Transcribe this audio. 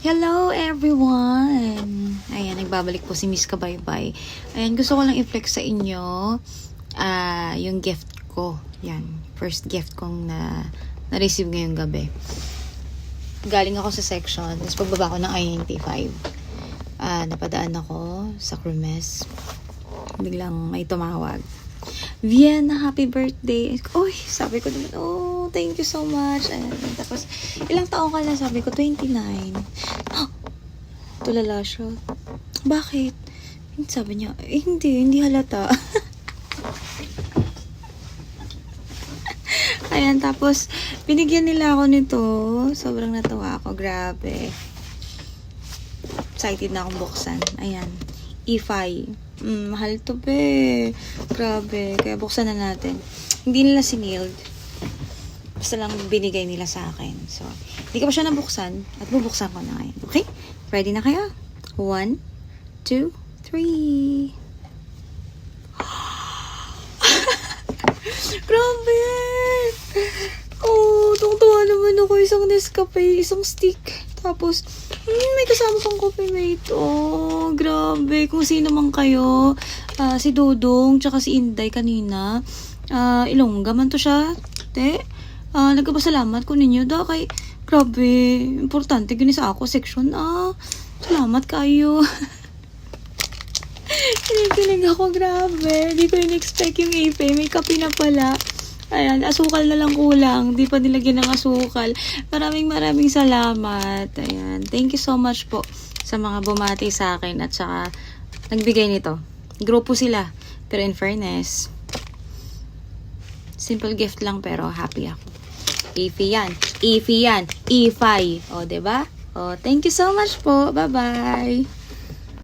Hello everyone! Ayan, nagbabalik po si Miss Kabaybay. Ayan, gusto ko lang i-flex sa inyo ah yung gift ko. Yan, first gift kong na na-receive ngayong gabi. Galing ako sa section, tapos pagbaba ko ng I-95. Ah, napadaan ako sa Cremes. Biglang may tumawag. Vienna, happy birthday. Uy, sabi ko naman, oh, thank you so much. Ayan. Tapos, ilang taong ka na? Sabi ko, 29. Oh, tulala siya. Bakit? Sabi niya, eh, hindi, hindi halata. Ayan, tapos, binigyan nila ako nito. Sobrang natawa ako. Grabe. Excited na akong buksan. Ayan. E5. Mm, mahal to be. Grabe. Kaya buksan na natin. Hindi nila siniled. Basta lang binigay nila sa akin. So, hindi ko pa siya nabuksan. At bubuksan ko na ngayon. Okay? Ready na kayo? One, two, three. Grabe! Oh, tungtuwa Isang Nescafe, isang stick. Tapos, hmm, may kasama pang coffee mate. Oh, grabe. Kung sino man kayo, ah, si Dodong, tsaka si Inday kanina. Ah, Ilongga man to siya. Te, ah, nagkapasalamat ko ninyo. Da, kay, grabe. Importante, gini sa ako, section. Ah, salamat kayo. Kinikilig ako, grabe. Hindi ko in-expect yung ipe. May kape na pala. Ayan, asukal na lang kulang. Di pa nilagyan ng asukal. Maraming maraming salamat. Ayan, thank you so much po sa mga bumati sa akin at saka nagbigay nito. Grupo sila. Pero in fairness, simple gift lang pero happy ako. Ify yan. Ify yan. Ify. O, ba? O, thank you so much po. Bye-bye.